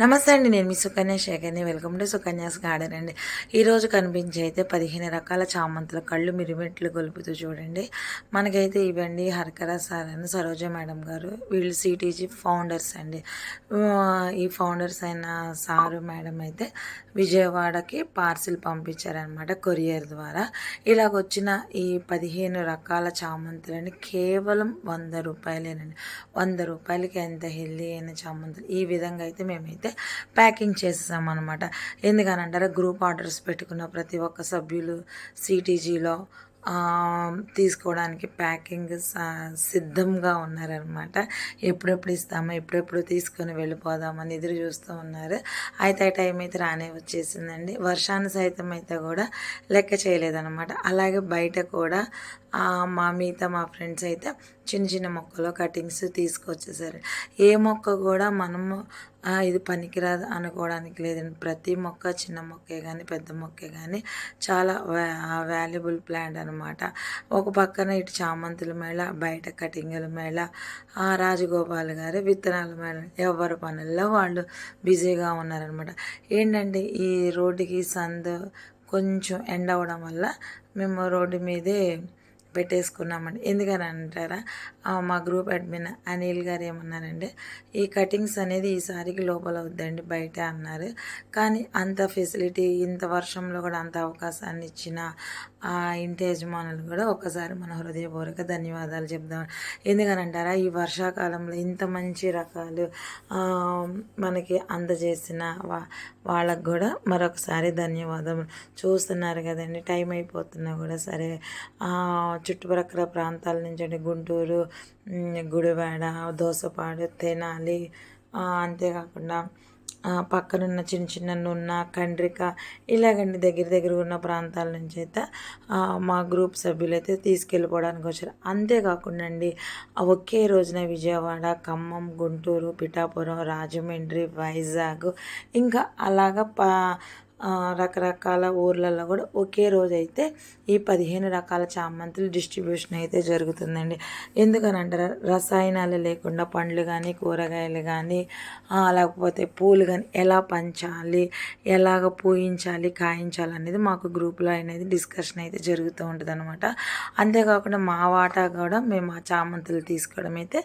నమస్తే అండి నేను మీ సుకన్య శేఖర్ని. వెల్కమ్ టు సుకన్యాస్ గార్డెన్ అండి. ఈరోజు కనిపించే అయితే పదిహేను రకాల చామంతుల కళ్ళు మిరిమెట్లు గొలుపుతూ చూడండి. మనకైతే ఇవ్వండి హరకర సార్ అని సరోజ మేడం గారు. వీళ్ళు సిటీజీ ఫౌండర్స్ అండి. ఈ ఫౌండర్స్ అయిన సారు మేడం అయితే విజయవాడకి పార్సిల్ పంపించారనమాట కొరియర్ ద్వారా. ఇలాగ వచ్చిన ఈ పదిహేను రకాల చామంతులని కేవలం వంద రూపాయలేనండి. వంద రూపాయలకి ఎంత హెల్దీ అయిన చామంతులు? ఈ విధంగా అయితే మేమైతే ప్యాకింగ్ చేసేసాం అనమాట ఎందుకనంటారా గ్రూప్ ఆర్డర్స్ పెట్టుకున్న ప్రతి ఒక్క సభ్యులు సిటీజీలో తీసుకోవడానికి ప్యాకింగ్ సిద్ధంగా ఉన్నారనమాట ఎప్పుడెప్పుడు ఇస్తామో ఎప్పుడెప్పుడు తీసుకొని వెళ్ళిపోదామని ఎదురు చూస్తూ ఉన్నారు. అయితే ఆ టైం అయితే రానే వచ్చేసిందండి. వర్షాన్ని సైతం అయితే కూడా లెక్క చేయలేదన్నమాట. అలాగే బయట కూడా మా మిగతా మా ఫ్రెండ్స్ అయితే చిన్న చిన్న మొక్కలు కటింగ్స్ తీసుకొచ్చేసారు. ఏ మొక్క కూడా మనము ఇది పనికిరాదు అనుకోవడానికి లేదండి. ప్రతి మొక్క చిన్న మొక్కే కానీ పెద్ద మొక్కే కానీ చాలా వాల్యుబుల్ ప్లాంట్ అనమాట ఒక పక్కన ఇటు చామంతుల మేళ బయట కటింగుల మేళ ఆ రాజగోపాల్ గారు విత్తనాల మేళ. ఎవరి పనుల్లో వాళ్ళు బిజీగా ఉన్నారనమాట ఏంటంటే ఈ రోడ్డుకి సందు కొంచెం ఎండ అవడం వల్ల మేము రోడ్డు మీదే పెట్టేసుకున్నామండి. ఎందుకని అంటారా? మా గ్రూప్ అడ్మిన్ అనిల్ గారు ఏమన్నారంటే ఈ కటింగ్స్ అనేది ఈసారికి లోపల వద్దండి బయట అన్నారు. కానీ అంత ఫెసిలిటీ ఇంత వర్షంలో కూడా అంత అవకాశాన్ని ఇచ్చిన ఆ ఇంటి యజమానులు కూడా ఒకసారి మన హృదయపూర్వక ధన్యవాదాలు చెప్దాం. ఎందుకని అంటారా ఈ వర్షాకాలంలో ఇంత మంచి రకాలు మనకి అందజేసిన వా వాళ్ళకు కూడా మరొకసారి ధన్యవాదములు చూస్తున్నారు కదండి టైం అయిపోతున్నా కూడా సరే చుట్టుపక్కల చుట్టుప్రక్కల ప్రాంతాల నుంచి గుంటూరు గుడివాడ దోసపాడు తెనాలి అంతేకాకుండా పక్కనున్న చిన్న చిన్న నున్న కండ్రిక ఇలాగండి దగ్గర దగ్గర ఉన్న ప్రాంతాల నుంచి అయితే మా గ్రూప్ సభ్యులు అయితే తీసుకెళ్ళిపోవడానికి వచ్చారు. అంతేకాకుండా అండి ఒకే రోజున విజయవాడ ఖమ్మం గుంటూరు పిఠాపురం రాజమండ్రి వైజాగ్ ఇంకా అలాగా ప రకరకాల ఊర్లలో కూడా ఒకే రోజు అయితే ఈ పదిహేను రకాల చామంతులు డిస్ట్రిబ్యూషన్ అయితే జరుగుతుందండి. ఎందుకనంటే రసాయనాలు లేకుండా పండ్లు కానీ కూరగాయలు కానీ లేకపోతే పూలు కానీ ఎలా పంచాలి ఎలాగ పూయించాలి కాయించాలి అనేది మాకు గ్రూప్లో అనేది డిస్కషన్ అయితే జరుగుతూ ఉంటుంది అనమాట అంతేకాకుండా మా వాటా కూడా మేము ఆ చామంతులు తీసుకోవడం అయితే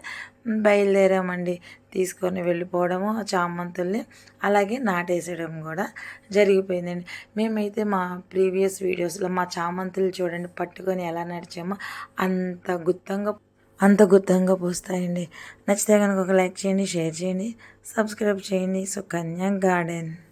బయలుదేరామండి. తీసుకొని వెళ్ళిపోవడము ఆ చామంతుల్ని అలాగే నాటేసేయడం కూడా జరిగిపోయిందండి. మేమైతే మా ప్రీవియస్ వీడియోస్లో మా చామంతులు చూడండి పట్టుకొని ఎలా నడిచామో అంత గుత్తంగా అంత గుత్తంగా పూస్తాయండి. నచ్చితే కనుక ఒక లైక్ చేయండి షేర్ చేయండి సబ్స్క్రైబ్ చేయండి. సుకన్య గార్డెన్.